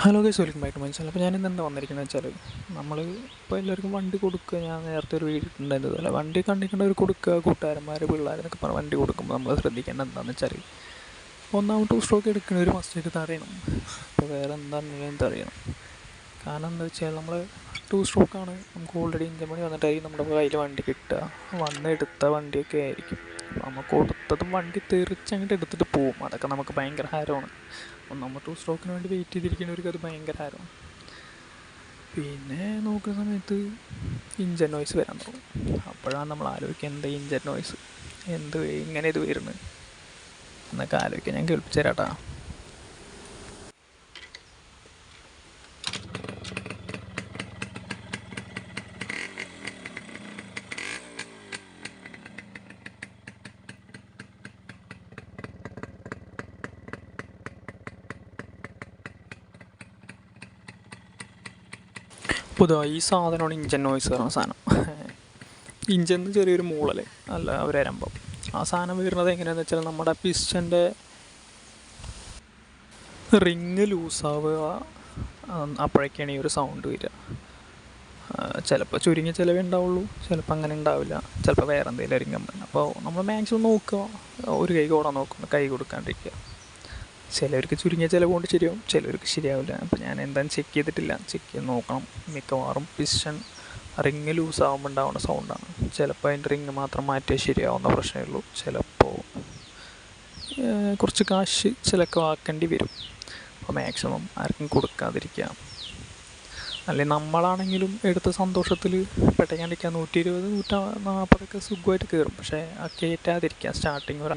Hello guys welcome back to my channel അപ്പോൾ ഞാൻ ഇന്ന് വന്നിരിക്കുന്നത് വെച്ചാൽ നമ്മൾ ഇപ്പോൾ എല്ലാവർക്കും വണ്ടി കൊടുക്കുക. ഞാൻ നേരത്തെ ഒരു വീഡിയോ ഉണ്ടായിരുന്നത് അല്ല വണ്ടി കണ്ടിക്കേണ്ട ഒരു കൊടുക്കുക കൂട്ടുകാരന്മാർ പിള്ളേരെന്നൊക്കെ പറഞ്ഞ് വണ്ടി കൊടുക്കുമ്പോൾ നമ്മൾ ശ്രദ്ധിക്കേണ്ട എന്താണെന്ന് വെച്ചാൽ ഒന്നാമത് ടൂ സ്ട്രോക്ക് എടുക്കുന്ന ഒരു മസ്റ്റേക്ക് തറയണം അപ്പോൾ വേറെ എന്താണെങ്കിലും എന്താ അറിയണം കാരണം എന്താ വെച്ചാൽ നമ്മൾ ടു സ്ട്രോക്കാണ് നമുക്ക് ഓൾറെഡി ഇഞ്ചൻ പണി വന്നിട്ടായിരിക്കും നമ്മുടെ കയ്യിൽ വണ്ടി കിട്ടുക. വന്ന് എടുത്ത വണ്ടിയൊക്കെ ആയിരിക്കും. നമ്മൾ കൊടുത്തതും വണ്ടി തെറിച്ചങ്ങോട്ട് എടുത്തിട്ട് പോവും. അതൊക്കെ നമുക്ക് ഭയങ്കര ഹാരമാണ്. നമ്മൾ ടു സ്ട്രോക്കിന് വേണ്ടി വെയിറ്റ് ചെയ്തിരിക്കുന്നവർക്ക് അത് ഭയങ്കര ഹാരമാണ്. പിന്നെ നോക്കുന്ന സമയത്ത് ഇഞ്ചൻ നോയ്സ് വരാൻ തുടങ്ങും. അപ്പോഴാണ് നമ്മൾ ആലോചിക്കുക എന്താ ഇഞ്ചൻ നോയ്സ് എന്ത് ഇങ്ങനെ ഇത് വരുന്നത്? എന്നൊക്കെ ആലോചിക്കാൻ ഞാൻ കേൾപ്പിച്ചു തരാട്ടാ ഇതാ ഈ സാധനമാണ് ഇഞ്ചൻ നോയ്സ് പറയുന്ന സാധനം. ഇഞ്ചിന്ന് ചെറിയൊരു മൂളൽ. അല്ല അവരമ്പം ആ സാധനം വരുന്നത് എങ്ങനെയാണെന്ന് വെച്ചാൽ നമ്മുടെ പിസ്റ്റന്റെ റിങ് ലൂസാവുക അപ്പോഴൊക്കെയാണ് ഈ ഒരു സൗണ്ട് വരിക. ചിലപ്പോൾ ചുരുങ്ങിയ ചിലവേ ഉണ്ടാവുള്ളൂ. ചിലപ്പോൾ അങ്ങനെ ഉണ്ടാവില്ല. ചിലപ്പോൾ വേറെ എന്തെങ്കിലും ആയിരിക്കും. അപ്പോൾ നമ്മൾ മാക്സിമം നോക്കുക. ഒരു കൈ ഓടാൻ നോക്കുന്നു കൈ കൊടുക്കാണ്ടിരിക്കുക. ചിലവർക്ക് ചുരുങ്ങിയ ചിലവ് കൊണ്ട് ശരിയാവും ചിലവർക്ക് ശരിയാവില്ല. അപ്പോൾ ഞാൻ എന്തായാലും ചെക്ക് ചെയ്തിട്ടില്ല. ചെക്ക് ചെയ്ത് നോക്കണം. മിക്കവാറും പിസ്റ്റൺ റിങ് ലൂസ് ആകുമ്പോൾ ഉണ്ടാവുന്ന സൗണ്ടാണ് ചിലപ്പോൾ അതിന്റെ റിങ് മാത്രം മാറ്റിയാൽ ശരിയാവുന്ന പ്രശ്നമേ ഉള്ളൂ. ചിലപ്പോൾ കുറച്ച് കാശ് ചിലക്ക് ആക്കേണ്ടി വരും. അപ്പോൾ മാക്സിമം ആർക്കും കൊടുക്കാതിരിക്കുക. അല്ലെ നമ്മളാണെങ്കിലും എടുത്ത സന്തോഷത്തിൽ പെട്ടെന്ന് നൂറ്റി ഇരുപത് നൂറ്റ നാൽപ്പതൊക്കെ സുഖമായിട്ട് കയറും പക്ഷേ ആ കയറ്റാതിരിക്കുക സ്റ്റാർട്ടിങ് ഒരു